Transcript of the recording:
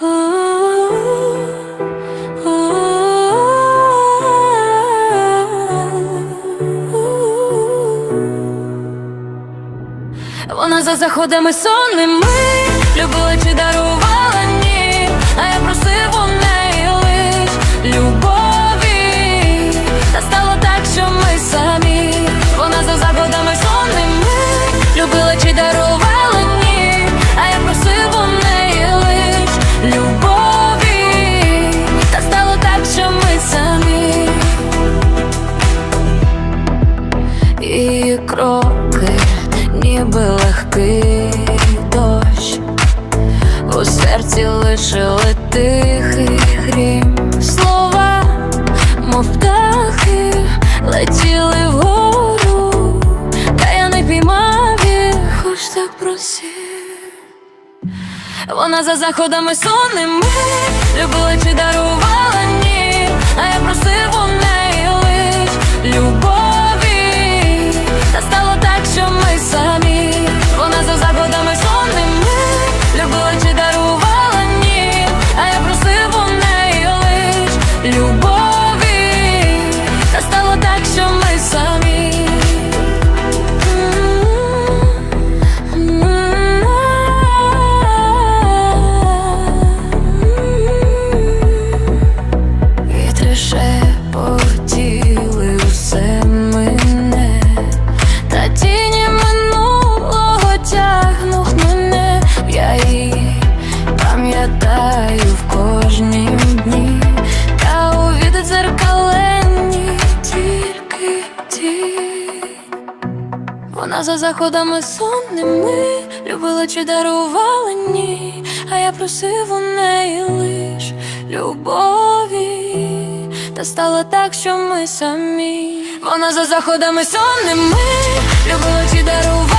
Вона за заходами сонними любила кроки, ніби легкий дощ, у серці лишили тихий грім. Слова, мов птахи, летіли вгору, та я не піймав їх, хоч так просив. Вона за заходами сонними любила чи дарувала пам'ятаю в кожнім дні, та у віддзеркаленні тільки тінь. Вона за заходами сонними любила чи дарувала? Ні, а я просив у неї лиш любові, та стало так, що ми самі. Вона за заходами сонними любила чи дарувала